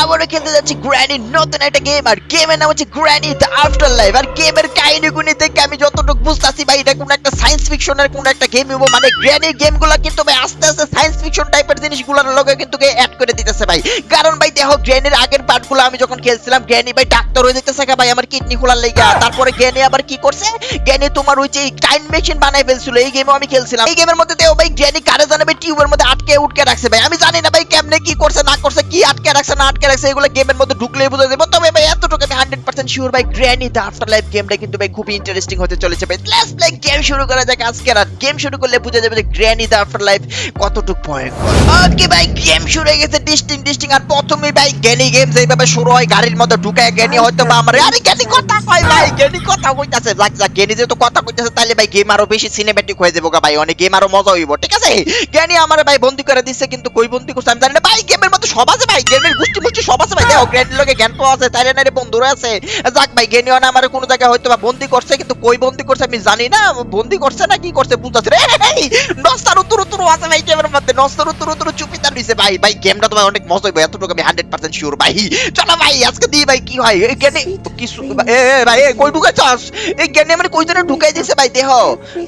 আবারও খেলতে যাচ্ছি গ্র্যানি নতুন একটা গেম আর গেমের নাম হচ্ছে গ্র্যানি দ্য আফটার লাইফ আর গেমের কাহিনী গুনি দেখে আমি যতটুকু বুঝতাছি ভাই, এটা কোনো একটা সায়েন্স ফিকশনের কোনো একটা গেম হব মানে গ্র্যানির গেমগুলো কিন্তু ভাই, আস্তে আস্তে সায়েন্স ফিকশন টাইপের জিনিসগুলোর লগে কিন্তু অ্যাড করে দিতেছে ভাই। কারণ ভাই, দেখো গ্র্যানির আগের পার্টগুলো আমি যখন খেলছিলাম গ্র্যানি ভাই ডাক্তার হয়ে যেতেছে ভাই, আমার কিডনি খোলার লেগে। তারপরে গ্র্যানি আবার কি করছে? গ্র্যানি তোমার ওই যে টাইম মেশিন বানাই ফেলছিল, এই গেমও আমি খেলছিলাম। এই গেমের মধ্যে দেও ভাই গ্র্যানি কারে জানাবে? টিউবের মধ্যে আটকে উটকে রাখছে ভাই। আমি জানি না ভাই কেমনে কি করছে, না করছে, কি আটকে রাখছে, না আটকে রাখছে, এগুলো গেমের মধ্যে ঢুকলেই বুঝে যাবে। তবে পার্সেন্ট শিওর ভাই গ্র্যানি দ্য আফটার গেমটা কিন্তু ভাই খুবই ইন্টারেস্টিং হতে চলেছে ভাই। লেটস প্লে গেম শুরু করা যাক আজকে রাত গেম শুরু করলে বুঝা যাবে যে গ্র্যানি দ্য আফটার লাইফ ভয়ঙ্কর। ওকে ভাই গেম শুরু হয়ে গেছে ডিস্টিং ডিস্টিং আর প্রথমে ভাই জ্ঞানী গেম যেভাবে শুরু হয়, গাড়ির মধ্যে ঢুকায় জ্ঞানী হয়তো বা আমার আরে জ্ঞানী কথা কয় ভাই? জ্ঞানী কথা কইতাছে। যাক যাক জ্ঞানী যেহেতু কথা কইতাছে, তাহলে ভাই গেম আরও বেশি সিনেমেটিক হয়ে যাব ভাই। অনেক গেম আরও মজা হইব, ঠিক আছে? জ্ঞানী আমার ভাই বন্দি করে দিচ্ছে কিন্তু কই বন্দি করছে আমি জানি না। ভাই গেমের মধ্যে সব আছে ভাই। গেমের গোষ্ঠী মুষ্টি সব আছে ভাই। দেখো জ্ঞানীর লগে জ্ঞান পাওয়া আছে, তাইলে না রে বন্ধুরা আছে। যাক ভাই আমার কোনো জায়গায় হয়তো বা বন্দি করছে কিন্তু কই বন্দি করছে আমি জানি না। বন্দি করছে না কি করছে বুঝতেছে রে নস্তার উত্তর উত্তর আছে ভাই মধ্যে। নস্তার উত্তর উত্তর চুপি তার নিছে ভাই। ভাই গেমটা তো ভাই অনেক মজা এতটুকু আমি হান্ড্রেড পার্সেন্ট শিওর ভাই। চলো ভাই আজকে দিই ভাই কি হয়? এই কি এ এ, এ, কই চাস এই জ্ঞানী আমার কই ঢুকাই দিছে ভাই দেহ।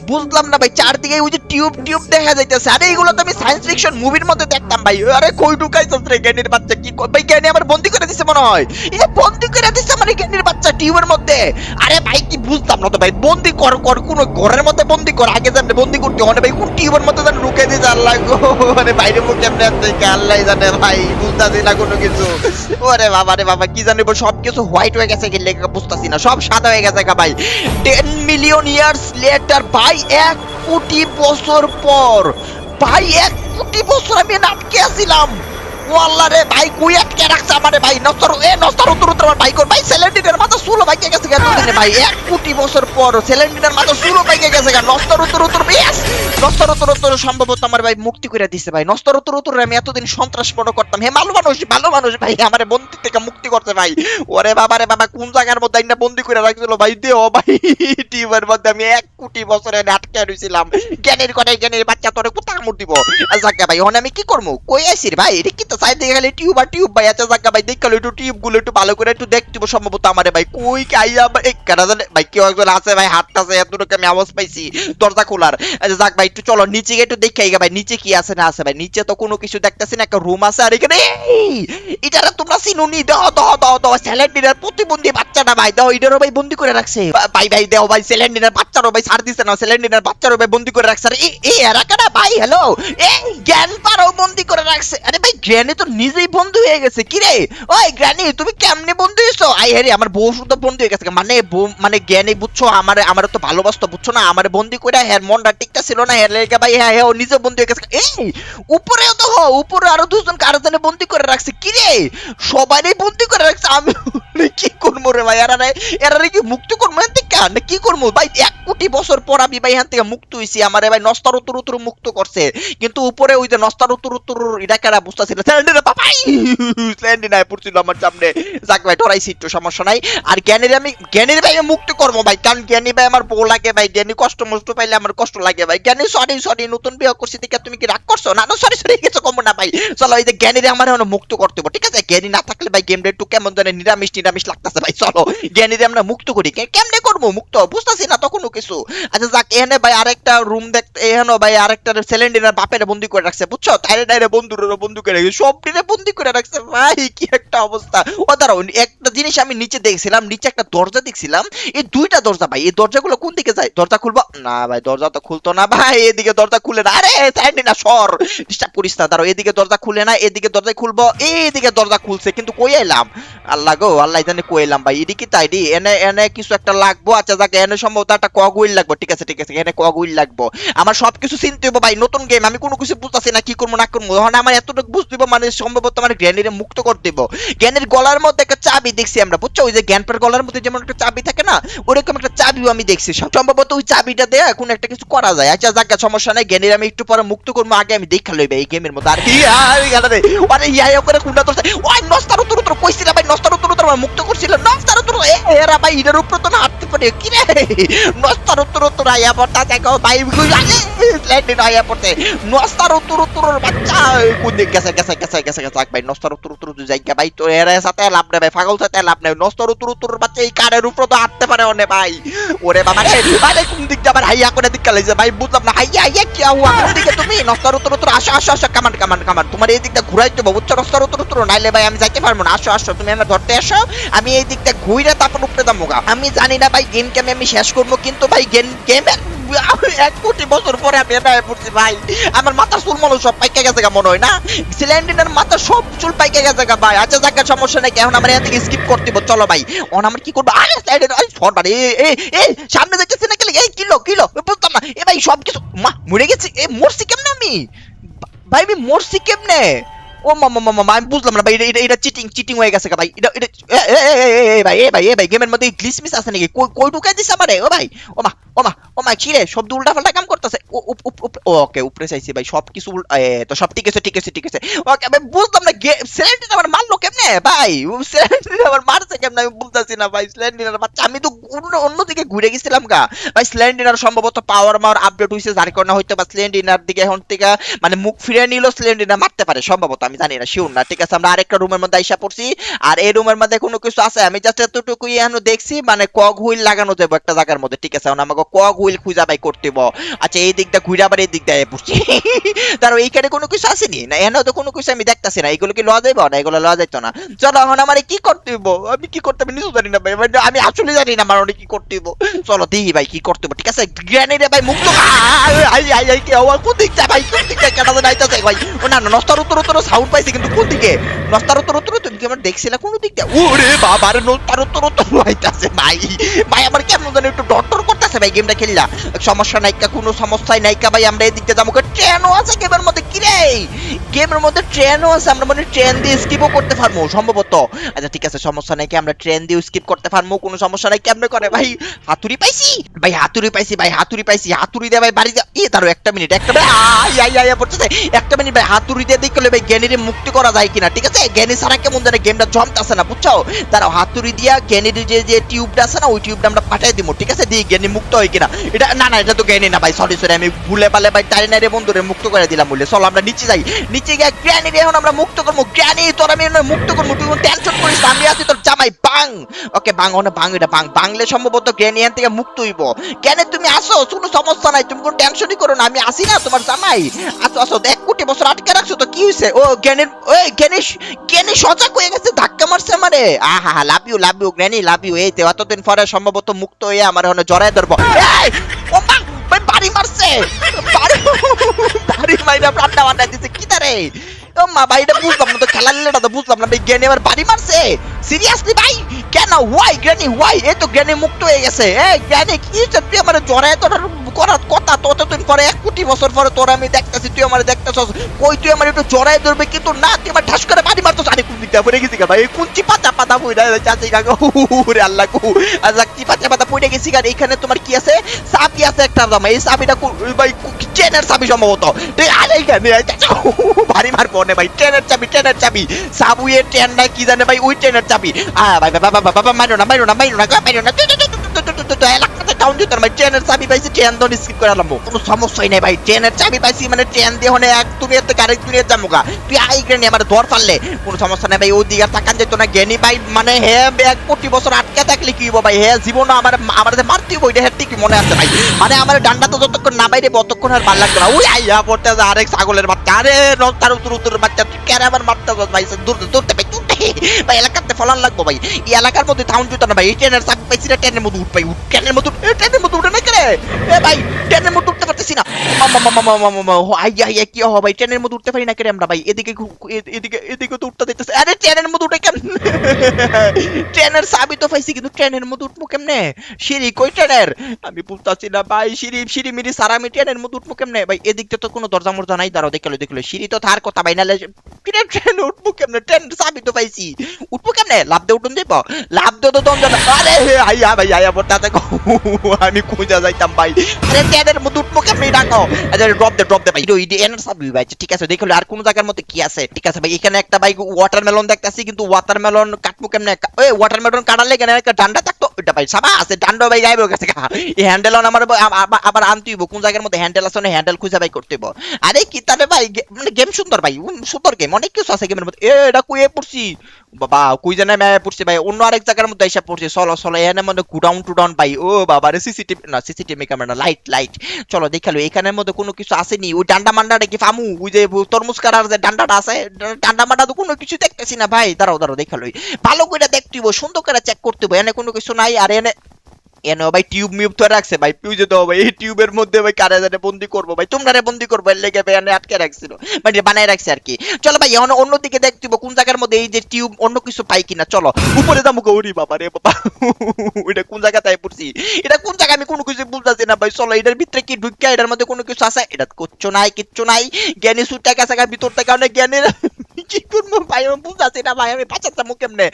বুঝলাম না ভাই চারদিকে ওই যে টিউব টিউব দেখা যাইতেছে। আরে এগুলো তো আমি সায়েন্স ফিকশন মুভির মধ্যে দেখতাম ভাই। আরে কই ঢুকাই চাস রে জ্ঞানীর বাচ্চা? কি ভাই জ্ঞানী আমার বন্দি করে দিছে মনে হয়। যে বন্দি করে দিছে আমার জ্ঞানীর বাচ্চা টিউবের মধ্যে। আরে ভাই, কি বুঝতাম না তো ভাই, বন্দি কর কর, কোন ঘরের মধ্যে বন্দি কর, আগে জানলে বন্দি করতে হয় ভাই, কোন টিউবের মধ্যে জান ঢুকে দিছে আল্লাহ গো মানে বাইরে মুখ কেমনে থেকে আল্লাহ জানে ভাই, বুঝতাছি না কোনো কিছু। ওরে বাবা রে বাবা, কি জানি সব কিছু হোয়াইট হয়ে গেছে গেলে বুঝতাছি না, সব সাদা হয়ে গেছে গা ভাই। টেন মিলিয়ন ইয়ার্স লেটার ভাই, এক কোটি বছর পর, ভাই, এক কোটি বছর আমি আটকে আছিলাম ও আল্লাহ রে ভাই, কুই আটকে রাখছে আমারে ভাই? নস্তর এ নস্তর উত্তর উত্তর আমার ভাই ভাই সেলেন্ডিনের মাথা সুলো গেছে জানি ভাই। এক কোটি বছর পর সেলেন্ডিনের মাথা সুলো গেছে নস্তর উত্তর উত্তর ইয়েস নস্তর উত্তর উত্তর সম্ভবত আমার ভাই মুক্তি করে দিছে ভাই। নস্তর উত্তর উত্তর আমি এতদিন সন্ত্রাস মনে করতাম। হে, ভালো মানুষ ভালো মানুষ ভাই বন্দি থেকে মুক্তি করতে ভাই। ওরে বাবা রে বাবা, কোন জায়গার মধ্যে একটা বন্দি করে রাখছিল ভাই? দেও ভাই, টিউবের মধ্যে আমি এক কোটি বছরে আটকে রইছিলাম। জ্ঞানের কথা জ্ঞানের বাচ্চা তোরে কোথা কামড় দিব? জাগা ভাই ওখানে আমি কি করব কই আইছি রে ভাই? এটা কি তো সাইড গেলে টিউব আর টিউব, ভাই ভাই একটু একটু ভালো করে একটু সম্ভবত ভাই। কই ভাই জানে ভাই, কেউ একজন আছে, ভাই আমি আওয়াজ পাইছি, দরজা খোলার। আচ্ছা যাক, ভাই, একটু চলো, নিচে একটু দেখাই ভাই, নিচে কি আছে না আছে, ভাই। নিচে তো কোনো কিছু দেখতেছি না, একটা রুম আছে, আর এখানে এটারা তোমরা চিনুনি দাও দাও দাও দাও স্যালেন্ডিনার প্রতিবন্ধী বাচ্চাটা, ভাই, দাও, এটারও, ভাই, বন্দি করে রাখছে। ভাই ভাই, দাও, ভাই স্যালেন্ডিনার বাচ্চারও ভাই ছাড় দিছে না স্যালেন্ডিনার বাচ্চারও ভাই বন্দি করে রাখছে। এই এই এরাকাটা ভাই? হ্যালো এই জ্ঞান পারও বন্দি করে রাখছে। আরে ভাই জ্ঞানী তো নিজেই বন্ধু হয়ে গেছে। কি রে? ওই জ্ঞানী তুমি কেমনে বন্ধু হয়েছো আই হ্যাঁ আমার বউ শুধু বন্ধু হয়ে গেছে। মানে মানে জ্ঞানী বুঝছ, আমার আমার তো ভালোবাসতো, বুঝছ না? আমার বন্দি করে হ্যাঁ মনটা ঠিকটা ছিল না হ্যাঁ লেগে ভাই হ্যাঁ হ্যাঁ ও নিজে বন্ধু হয়ে গেছে। এই, উপরেও তো হ উপরে আরও দুজন কারও জন্য বন্দি করে রাখছে। কি রে? সবারই বন্দি করে রাখছে। আমি কি করব রে ভাই? এরা এরা কি মুক্ত করব? না কি করব ভাই, এক কোটি বছর পর আমি ভাই এখান থেকে মুক্ত আমার ভাই নস্তার উত্তর উত্তর মুক্ত করছে। কিন্তু উপরে ওই যে নস্তার উত্তর উত্তর পাপাই! স্যান্ডিনায় পড়ছিল আমার সামনে। যাক ভাই সমস্যা নাই। আর জ্ঞানীর আমি জ্ঞানীর ভাই মুক্ত ভাই। কারণ জ্ঞানী ভাই আমার বউ লাগে ভাই। জ্ঞানী কষ্ট মষ্ট পাইলে আমার কষ্ট লাগে ভাই। জ্ঞানী সরি সরি নতুন বিয়ে করছি দেখে তুমি কি রাগ করছ? না সরি সরি কিছু কম না ভাই। চলো, এই যে জ্ঞানীর আমার মুক্ত করতে ঠিক আছে? জ্ঞানী না থাকলে ভাই গেমটা একটু কেমন জানে নিরামিষ নিরামিষ লাগতেছে ভাই। চলো, জ্ঞানীর আমরা মুক্ত করি। কেমনে করব? মুক্ত। বুঝতেছি না তখনও কিছু। আচ্ছা যাক, এখানে ভাই আরেকটা রুম দেখতে এখানে ভাই আরেকটা সিলিন্ডার বাপের বন্দি করে রাখছে, বুঝছ? তাইরে তাইরে বন্ধুরেরও বন্দি করে রাখছে। সব দিনে বন্দি করে রাখছে। ভাই, কি একটা অবস্থা। ও, দাঁড়াও একটা জিনিস আমি নিচে দেখছিলাম, নিচে একটা দরজা দেখছিলাম। এই দুইটা দরজা ভাই, এই দরজাগুলো কোন দিকে যায়? দরজা খুলবো? না ভাই, দরজা তো খুলতো না ভাই, এদিকে দরজা খুলে না। আরে, সাইডে না সর। ডিস্টার্ব করিস না, দাঁড়াও, এদিকে দরজা খুলে না, এদিকে দরজা খুলবো। এইদিকে দরজা খুলছে, কিন্তু কই এলাম আল্লাহ গো, আল্লাহ জানে কই এলাম ভাই, এদিকে তাই দি এনে এনে কিছু একটা লাগবো। আচ্ছা যাক এনে সম্ভবত একটা কগুইল লাগবো। ঠিক আছে ঠিক আছে এনে কগুইল লাগবো। আমার সবকিছু চিনতে হবে ভাই, নতুন গেম আমি কোনো কিছু বুঝতেছি না, কি করব, না করব। এখন আমার এতটুকু বুঝতে হবে মানে সম্ভবত মানে গ্র্যানিরে মুক্ত করতে দিব জ্ঞানের গলার মধ্যে একটা চাবি দেখছি আমরা, বুঝছ? ওই যে জ্ঞানপার গলার মধ্যে যেমন একটা চাবি থাকে না, ওরকম একটা চাবিও আমি দেখছি। সম্ভবত ওই চাবিটা দেয়া কোনো একটা কিছু করা যায়। আচ্ছা যাক, সমস্যা নাই, জ্ঞানের আমি একটু পরে মুক্ত করব, আগে আমি দেখা লইবে এই গেমের মধ্যে। আর কি? আর, ইয়া করে কুন্ডা তোর ওই নস্তার উত্তর উত্তর কইছিল ভাই, নস্তার উত্তর উত্তর মুক্ত করছিল, নস্তার এরা ভাই এর উপর তো হাঁটতে পারে কি রে? নস্তার উত্তর উত্তর আইয়া পড়তা দেখো ভাই আরে স্ল্যান্ডিন আইয়া পড়তে নস্তার উত্তর উত্তর বাচ্চা কোন দিক গেছে গেছে গেছে গেছে গেছে ভাই নস্তার উত্তর উত্তর যাইগা ভাই, তো এর সাথে লাভ নেই, ভাই, পাগল সাথে লাভ নেই। নস্তার উত্তর উত্তর বাচ্চা এই কারের উপর তো হাঁটতে পারে অনে ভাই। ওরে বাবা রে কোন দিক যাবার হাইয়া করে দিক কালাইছে, ভাই, বুঝলাম না, হাইয়া হাইয়া, কি হুয়া কোন দিকে তুমি? নস্তার উত্তর উত্তর আসো আসো আসো, কামান কামান কামান, তোমার এই দিকটা ঘুরাইতে হবে বুঝছ? নস্তার উত্তর উত্তর নাইলে ভাই, আমি যাইতে পারব না, আসো আসো, তুমি আমার ধরতে আসো, আমি এই দিকটা ঘুরে তারপর উপরে দাম আমি জানি না ভাই গেম কেমে আমি শেষ করব, কিন্তু ভাই গেম গেমের এক কোটি বছর পরে আমি পড়ছি ভাই। আমার চুল মনে সব গেছে মনে হয় না? মাথার সব চুল গেছে ভাই। আচ্ছা সমস্যা নাই, এখন আমার স্কিপ করতে হবে চলো ভাই আমার কি করব? আরে সাইডে আরে এ এ সামনে দেখতেছি না গেলে এই কিলো কিলো বুঝতাম না। এ ভাই সব কিছু মা, মরে গেছি। এ, মরছি কেমনে আমি? ভাই, আমি মরছি কেমনে? ও মামা মামা আমি বুঝলাম না ভাই এটা এটা চিটিং চিটিং হয়ে গেছে ভাই। এটা এটা এ, ভাই এ ভাই এ ভাই গেমের মধ্যে গ্লিচ মিস আছে নাকি? কই কই ঢুকাই দিছে আমারে? ও ভাই ও মা ও মা ও মা কি সব কাম করতেছে। ওকে, উপরে চাইছি ভাই, সব কিছু তো সব ঠিক আছে ঠিক আছে ঠিক আছে। ওকে না আমার মারলো কেমনে? ভাই আমার মারছে কেমনে? আমি বুঝতেছি না, ভাই বাচ্চা আমি তো অন্য, অন্যদিকে ঘুরে গেছিলাম গা। ভাই সম্ভবত পাওয়ার আপডেট হইছে, যার কারণে হয়তো বা দিকে এখন থেকে মানে মুখ ফিরে নিল সিলিন্ডার মারতে পারে, সম্ভবত, আমি জানি না শিওর না। ঠিক আছে, আমরা আরেকটা রুমের মধ্যে আইসা পড়ছি। আর এই রুমের মধ্যে কোনো কিছু আছে? আমি জাস্ট এতটুকুই এখন দেখছি মানে কক হুইল লাগানো যাব একটা জায়গার মধ্যে। ঠিক আছে, এখন আমাকে কক হুইল খুঁজা বাই করতে। আচ্ছা এই দিকটা ঘুরে আবার এই দিক দিয়ে পড়ছি। তার এইখানে কোনো কিছু আসেনি না? এখানে তো কোনো কিছু আমি দেখতাছি না। এগুলো কি লওয়া যাইব? না, এগুলো লওয়া যাইতো না। চলো, এখন আমার কি করতে হইব? আমি কি করতে হবে নিজেও জানি না ভাই। মানে আমি আসলে জানি না আমার অনেক কি করতে হইব। চলো দেখি ভাই, কি করতে হইব? ঠিক আছে? গ্রেনেডে ভাই, মুক্ত আই আই আই কি হওয়া কোন দিকটা ভাই? কোন দিক যায়? কেটে যাইতাছে ভাই। ও না নস্তার উত্তর উত্তর সাউন্ড পাইছি, কিন্তু কোন দিকে? নস্তার উত্তর উত্তর তুমি কি আমার দেখছিলা কোন দিকটা ওরে বাবা রে নস্তার উত্তর উত্তর ভাই। ভাই, আমার কেমন জানি একটু করতেছে ভাই গেমটা খেললা সমস্যা নাইকা কোনো সমস্যাই নাইকা ভাই, আমরা এই দিকতে যাব ট্রেনও আছে গেমের মধ্যে, কি রে? গেমের মধ্যে ট্রেনও আছে, আমরা মানে ট্রেন দিয়ে স্কিপও করতে পারব, সম্ভবত। আচ্ছা ঠিক আছে, সমস্যা নাই কি, আমরা ট্রেন দিয়ে স্কিপ করতে পারব, কোনো সমস্যা নাই কেমনে করে ভাই। হাতুড়ি পাইছি? ভাই, হাতুড়ি পাইছি, ভাই, হাতুড়ি পাইছি, হাতুড়ি দিয়ে ভাই বাড়ি যা এ দাঁড়ো একটা মিনিট একটা আই আই আই পড়ছে একটা মিনিট ভাই, হাতুড়ি দিয়ে দেখলে ভাই জ্ঞানীরে মুক্তি করা যায় কিনা, ঠিক আছে? জ্ঞানী ছাড়া কেমন জানে গেমটা জমতেছে না, বুঝছ? দাঁড়াও, হাতুড়ি দিয়া জ্ঞানীর যে যে টিউবটা আছে না, ওই টিউবটা আমরা পাঠাই দিব ঠিক আছে? দিয়ে জ্ঞানী মুক্ত হয় কিনা? এটা না না, এটা তো জ্ঞানী না ভাই সরি সরি আমি ভুলে পালে ভাই টাইনারে বন্ধুরে, মুক্ত করে দিলাম বলে। চলো, আমরা নিচে যাই। নিচে গিয়ে জ্ঞানীর এখন আমরা মুক্ত করব। জ্ঞানী, তোর আমি মুক্ত করব, তুই টেনশন করিস আমি আছি তোর জামাই, বাং। ওকে, বাং ওনে বাং, এটা বাং। বাংলে সম্ভবত এখান থেকে মুক্ত হইব। জ্ঞানী, তুমি আসো, কোনো সমস্যা নাই, তুমি কোনো টেনশনই করো না, আমি আসি না তোমার জামাই। আসো আসো এক কোটি বছর আটকে রাখছো তো, কি হয়েছে ও, জ্ঞানের, ওই, জ্ঞানী জ্ঞানী সজাগ হয়ে গেছে, ধাক্কা মারছে আমারে। আহা হা লাভ ইউ লাভ ইউ জ্ঞানী লাভ ইউ এই তো এতদিন পরে সম্ভবত মুক্ত হয়ে আমার এখন জড়ায় ধরবো। এই, ও মা, বাড়ি মারছে। বাড়ি বাড়ি মাইরা প্রাণটা বান্ধাই দিছে কি তারে? ও মা ভাই এটা বুঝলাম না তো খেলার লেটা তো বুঝলাম না ভাই গেনে আবার বাড়ি মারছে। সিরিয়াসলি ভাই? কেন? হোয়াই গ্র্যানি হোয়াই এই তো গ্র্যানি মুক্ত হয়ে গেছে। এই গ্র্যানি কি তুই আমার জড়ায় তোর করার কথা? ততদিন পরে এক কোটি বছর পরে তোর আমি দেখতেছি, তুই আমার দেখতেছস। কই তুই আমার একটু জড়ায় ধরবে কিন্তু না, তুই আমার ঠাস করে বাড়ি মারতো আরে কোন দিকটা পড়ে গেছি গা ভাই। কুঞ্চি পাতা পাতা পড়ে যাচ্ছে কাকা ওরে আল্লাহ কু আচ্ছা কি পাতা পাতা পড়ে গেছি গা। এখানে তোমার কি আছে? চাবি আছে একটা দাম এই কো- ভাই ট্রেনের চাবি সম্ভবত। তুই আরে এখানে ভারী মারবো ভাই। ট্রেনের চাবি ট্রেনের চাবি। সাবুয়ে ট্রেন না কি জানে ভাই, ওই ট্রেনের চাবি। আ ভাই বাবা Baba, আরেক আমার বছর আটকে থাকলে কি হে আমার যে মারতে মনে আছে ভাই মানে আমার ডান্ডা তো যতক্ষণ না বাইরে ততক্ষণ আর লাগতো না ওই আইয়া পড়তে আরেক ছাগলের বাচ্চা আরে তার উত্তর উত্তর বাচ্চা তুই কেন আবার মারতে ভাই দূর দূরতে ভাই এলাকাতে ফলান লাগবো ভাই। এই এলাকার মধ্যে টাউন জুতো না ভাই এই ট্রেনের সাপ পাইছি না ট্রেনের মধ্যে উঠ। ভাই ট্রেনের মধ্যে উঠ, ট্রেনের মধ্যে উঠে না কেন এ ভাই ট্রেনের মধ্যে উঠতে পারতেছি না আইয়া কি হবে ভাই ট্রেনের মধ্যে উঠতে পারি না কেন আমরা ভাই এদিকে এদিকে এদিকে তো উঠতে দিতেছে আরে ট্রেনের মধ্যে উঠে কেন ট্রেনের চাবি তো পাইছি কিন্তু ট্রেনের মধ্যে উঠবো কেমনে সিঁড়ি কই ট্রেনের আমি বুঝতেছি না ভাই সিঁড়ি সিঁড়ি মিড়ি সারা আমি ট্রেনের মধ্যে উঠবো কেমনে ভাই এদিকতে তো কোনো দরজা মরজা নাই দাঁড়াও দেখল দেখল সিঁড়ি তো থার কথা ভাই নালে ট্রেন উঠবো কেমনে ট্রেন চাবি তো পাইছি উঠবো কেমনে লাভ দিয়ে উঠুন দিব লাভ দিয়ে তো দম না আরে আইয়া ভাই বড় দেখো আমি খুঁজা যাইতাম ভাই আরে ট্রেনের মধ্যে উঠবো কেমনে ডাকো আচ্ছা ড্রপ দে ড্রপ দে ভাই ইডি এনার চাবি ভাই ঠিক আছে দেখল আর কোন জায়গার মধ্যে কি আছে? ঠিক আছে, ভাই, এখানে একটা ভাই ওয়াটারমেলন দেখতাছি, কিন্তু ওয়াটারমেলন কাটবো কেমনে? ওই ওয়াটারমেলন কাটালে কেন একটা ডান্ডা থাকতো? ওইটা ভাই সাবা আছে ডান্ডা ভাই গাইবে গেছে এই হ্যান্ডেল আমার আবার- আবার- আবার আনতে হইব। কোন জায়গার মধ্যে হ্যান্ডেল আছে হ্যান্ডেল খুঁজে ভাই করতে হইব। আরে কি, তাহলে ভাই মানে গেম সুন্দর ভাই সুন্দর গেম অনেক কিছু আছে গেমের মধ্যে। এ, এটা কুয়ে পড়ছি। বাবা, কুই জানে আমি পড়ছে ভাই, অন্য আরেক জায়গার মধ্যে এসে পড়ছে, চলো চলো এখানের মধ্যে গুডাউন টুডাউন ভাই ও বাবা রে সিসিটিভি না সিসিটিভি ক্যামেরা লাইট লাইট চলো দেখাল এখানের মধ্যে কোনো কিছু আসেনি। ওই ডান্ডা মান্ডাটা কি ফামু, ওই যে তরমুজ কাটার যে ডান্ডাটা আছে, ডান্ডা মান্ডা তো কোনো কিছু দেখতেছি না, ভাই। দাঁড়াও দাঁড়াও দেখাল ভালো করে দেখতে সুন্দর করে চেক করতে হইব, এনে কোনো কিছু নাই, আর এনে এনে ভাই টিউব মিউব তো রাখছে, ভাই পিউজে তো ভাই, এই টিউবের মধ্যে, ভাই, কারে জানে বন্দি করব, ভাই, তোমরা বন্দি করব, এর লেগে ভাই আটকে রাখছিল মানে বানায় রাখছে আর কি। চলো ভাই এখন অন্যদিকে দেখতে কোন জায়গার মধ্যে এই যে টিউব অন্য কিছু পাই কিনা, চলো। উপরে যাব গৌরি বাবা রে বাবা। এটা কোন জায়গাটায় পড়ছি? এটা কোন জায়গা আমি কোনো কিছু বুঝতেছি না, ভাই, চলো, এটার ভিতরে কি ঢুকিয়া, এটার মধ্যে কোনো কিছু আছে? এটা কিচ্ছু নাই কিচ্ছু নাই। জ্ঞানী সুটটা কাছে ভিতর থেকে অনেক জ্ঞানের কি করব ভাই, আমি বুঝতেছি না, ভাই, আমি পাচাচ্ছি কেমনে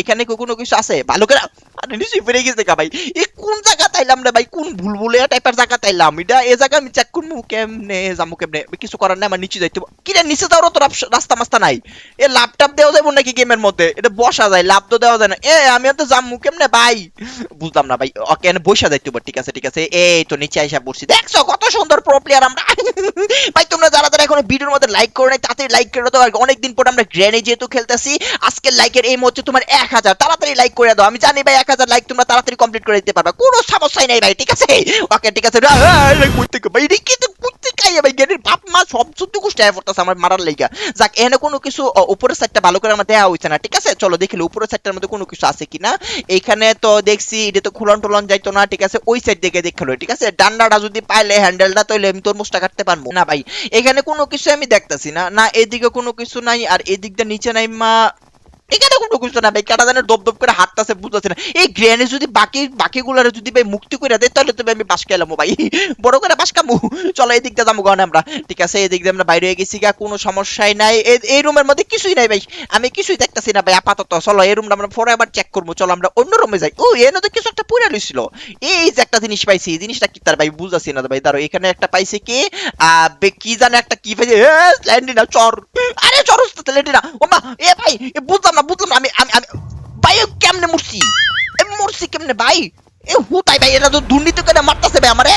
এখানে কোনো কিছু আছে? ভালো করে আরে নিশ্চয়ই ফিরে গেছে ভাই। কোন জায়গা তাইলাম রে ভাই? কোন ভুলভুলিয়া টাইপের জায়গা তাইলাম এটা এ জায়গা আমি চেক করব কেমনে যাব কেমনে? কিছু করার নাই, আমার নিচে যাইতে। কি নিচে যাওয়ারও তো রাস্তা মাস্তা নাই। এ ল্যাপটপ দেওয়া যাব নাকি গেমের মধ্যে? এটা বসা যায় লাভ তো দেওয়া যায় না। এ, আমি তো যাব কেমনে ভাই? বুঝলাম না ভাই। ওকে বসা যাইতে ঠিক আছে ঠিক আছে। এই তো নিচে আইসা পড়ছি দেখছ সুন্দর প্রো প্লেয়ার আমরা ভাই, তোমরা যারা যারা এখন ভিডিওর মধ্যে লাইক করো নাই, তাড়াতাড়ি লাইক করে দাও, আর অনেকদিন পর আমরা গ্র্যানি যেহেতু খেলতেছি, আজকের লাইকের এই হচ্ছে তোমার এক হাজার, তাড়াতাড়ি লাইক করে দাও। আমি জানি ভাই, এক হাজার লাইক তোমরা তাড়াতাড়ি কমপ্লিট করে দিতে পারবে। কোনো সমস্যাই নাই ভাই, ঠিক আছে? ওকে ঠিক আছে। ভাই কিন্তু ভাই বাপ, মা সব সত্যি আমার মারার যাক এখানে কোনো কিছু সাইডটা ভালো করে আমার দেওয়া না, ঠিক আছে? চলো দেখিলে উপরের সাইডটার মধ্যে কোনো কিছু আছে কিনা। এইখানে তো দেখছি, এটা তো খুলন টুলন যাইতো না, ঠিক আছে? ওই সাইড দিকে দেখল ঠিক আছে? ডান্ডাটা যদি পাইলে হ্যান্ডেলটা তাইলে আমি তরমুজটা কাটতে পারব। না ভাই, এখানে কোনো কিছু আমি দেখতেছি না। না এদিকে কোনো কিছু নাই, আর এদিকটা নিচে নাই মা এখানে কোনো কিছু না ভাই কাটা জানে দপ দপ করে হাঁটতেছে বুঝতেছে না। এই গ্রেনে যদি বাকি, বাকিগুলারে যদি ভাই মুক্তি করে দেয়, তাহলে তো ভাই আমি বাস খেলাম ভাই। বড় করে বাস কামু চলো এই দিকটা যাব গহনে আমরা। ঠিক আছে, এই দিক দিয়ে আমরা বাইরে হয়ে গেছি গা, কোনো সমস্যাই নাই। এই- রুমের মধ্যে কিছুই নাই ভাই। আমি কিছুই দেখতেছি না ভাই, আপাতত। চলো এই রুমটা আমরা পরে আবার চেক করব। চলো আমরা অন্য রুমে যাই। ও এনে তো কিছু একটা পুরা রইছিল এই যে একটা জিনিস পাইছি, এই জিনিসটা কি তার ভাই বুঝতেছি না ভাই। দাঁড়ো এখানে একটা পাইছি কি? কি জানে একটা কি পাইছে ল্যান্ডিনা, চর। আরে, চর ল্যান্ডিনা। ও মা এ ভাই, এ বুঝলাম না, বুঝলাম আমি আমি আমি, ভাই কেমনে মরছি? মরছি কেমনে, ভাই? এ হুতাই ভাই এটা তো দুর্নীতি করে মারতাছে ভাই আমারে।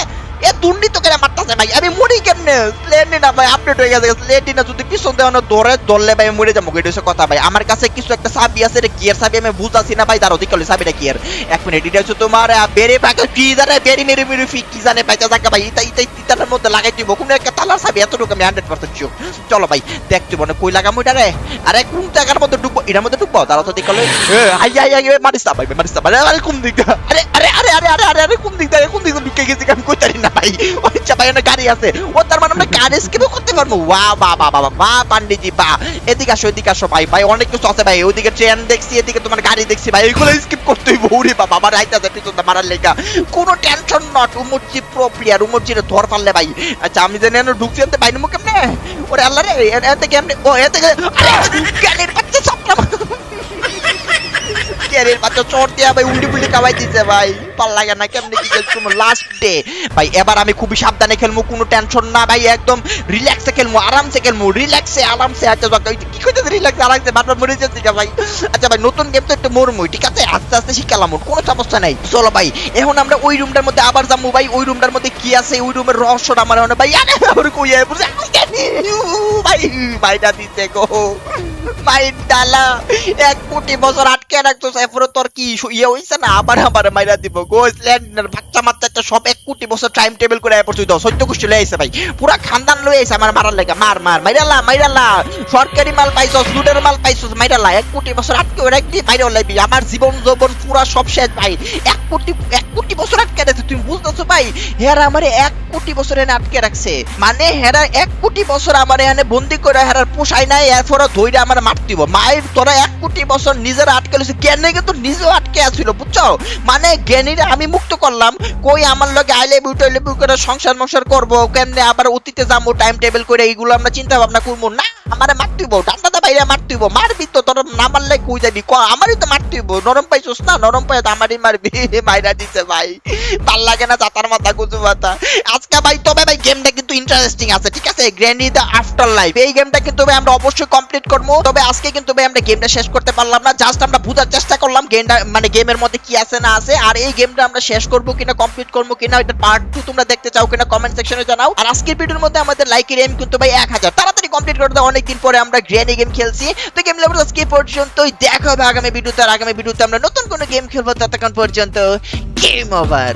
এ দুর্নীতি করে মারতাছে ভাই? আমি মরি কেমনে? ল্যান্ডিনা ভাই আপডেট হয়ে গেছে। ল্যান্ডিনা যদি পিছন দেওয়া ধরে, ধরলে ভাই মরে যাব। এটা হচ্ছে কথা ভাই। আমার কাছে কিছু একটা চাবি আছে কিয়ার আমি বুঝতাছি না ভাই দাঁড়ো দিকে চাবিটা কিয়ার এক মিনিট এটা হচ্ছে তোমার কি জানে মেরে মেরে ফি কি জানে পাইতে ভাই এটা তিতানের মধ্যে লাগাই দিব। কোনো একটা তালার এতটুকু আমি হান্ড্রেড পার্সেন্ট চলো ভাই, দেখতে মনে কই লাগামো এটা রে? আরে, কোন জায়গার মধ্যে ঢুকবো? এটার মধ্যে ঢুকবো? দাঁড়াও তো দেখল আই আই আই মারিস না ভাই, মারিস না ভাই। আরে কোন দিক? দিয়ে? আরে আরে আরে আরে আরে আরে, কোন দিক? দিয়ে কোন দিক দিয়ে ঢুকে গেছি? আমি কইতারি না। ভাই আচ্ছা ভাই একটা গাড়ি আছে। ও তার মানে আমরা গাড়ি স্কিপ করতে পারব। ওয়া বা বা বা বা পান্ডিজি, বা, এদিকে আসো এদিকে আসো, ভাই ভাই, অনেক কিছু আছে, ভাই ওদিকে ট্রেন দেখছি, এদিকে তোমার গাড়ি দেখছি, ভাই এগুলো স্কিপ করতে হইব। ওরে বাবা, আমার আইতাছে পিছনটা মারার লেগা। কোনো tension not Umarji pro player Umarji ধর পারলে, ভাই। আচ্ছা আমি জানি এনে ঢুকছি এতে মুখ কেমনে ওরে আল্লাহ রে এতে কেমনে ও এতে আরে! গানের বাচ্চা সাপলা ভাই, উল্টি পুল্টি কামাই দিছে ভাই। লাগে না, কেমনে কি খেলছো লাস্ট ডে ভাই, এবার আমি খুবই সাবধানে খেলব কোনো টেনশন না ভাই, একদম রিল্যাক্সে খেলব আরামসে খেলব রিল্যাক্সে আরামসে আচ্ছা কি রিল্যাক্স আরামসে মরে যাচ্ছে ভাই। আচ্ছা ভাই, নতুন গেম তো একটু মরমুই, ঠিক আছে? আস্তে আস্তে শিখালাম কোনো সমস্যা নাই। চলো ভাই, এখন আমরা ওই রুমটার মধ্যে আবার যাব ভাই, ওই রুমটার মধ্যে কি আছে, ওই রুমের রহস্যটা আমার ভাই, আরে কই গো এক কোটি বছর আটকে রাখতো এরপরে তোর কি ইয়ে হইছে না? আবার আবার মাইরা দিব গোস ল্যান্ডার বাচ্চা মাচ্চা সব এক কোটি বছর টাইম টেবিল করে সত্য কুষ্টি লয়ে ভাই। পুরা খানদান লয়ে আইছে আমার মারার লেগে। মার মার মাইরালা মাইরালা সরকারি মাল পাইছস, লুটের মাল পাইছস মাইরালা এক কোটি বছর আটকে রাখবি মাইরা লাইবি আমার জীবন যৌবন পুরা সব শেষ ভাই। এক কোটি এক কোটি বছর আটকে রাখছে তুমি বুঝতেছো ভাই? হেরা আমারে এক কোটি বছর আটকে রাখছে। মানে হেরা এক কোটি বছর আমার এখানে বন্দি করে হেরার পোষায় নাই এরপরে ধৈরে আমার মারতে দিব মায়ের তোরা এক কোটি বছর নিজেরা আটকে লইছে জ্ঞানে কিন্তু নিজেও আটকে আসছিল বুঝছ? মানে জ্ঞানীরা আমি মুক্ত করলাম, কই আমার লগে আইলে বিউটাইলে বিউ করে সংসার মংসার করব, কেমনে আবার অতীতে যাব টাইম টেবিল করে, এইগুলো আমরা চিন্তা ভাবনা করব? না আমারে মারতে হইব ডান্ডাতে বাইরে মারতে হইব, মারবি তো, তোর না মারলে কই যাবি? ক, আমারই তো মারতে হইব, নরম পাইছস না? নরম পাই আমারই মারবি, মাইরা দিছে ভাই। ভালো লাগে না জাতার মাথা কুচু মাথা। আজকে ভাই, তবে ভাই গেমটা কিন্তু ইন্টারেস্টিং আছে, ঠিক আছে? গ্র্যান্ডি দ্য আফটার লাইফ এই গেমটা কিন্তু ভাই, আমরা অবশ্যই কমপ্লিট করব। তবে আজকে কিন্তু ভাই, আমরা গেমটা শেষ করতে পারলাম না। জাস্ট আমরা বোঝার চেষ্টা করলাম গেমটা মানে গেমের মধ্যে কি আছে, না আছে। আর এই গেমটা আমরা শেষ করব কিনা কমপ্লিট করব কিনা এটা পার্ট টু তোমরা দেখতে চাও কিনা কমেন্ট সেকশনে জানাও। আর আজকের ভিডিওর মধ্যে আমাদের লাইকের এম কিন্তু ভাই, এক হাজার। তাড়াতাড়ি কমপ্লিট করে দাও অনেকদিন পরে আমরা গ্র্যান্ডি গেম খেলছি। তো গেম লেভেল আজকে পর্যন্তই। দেখা হবে আগামী ভিডিওতে আর আগামী ভিডিওতে আমরা নতুন কোনো গেম খেলব ততক্ষণ পর্যন্ত। Game over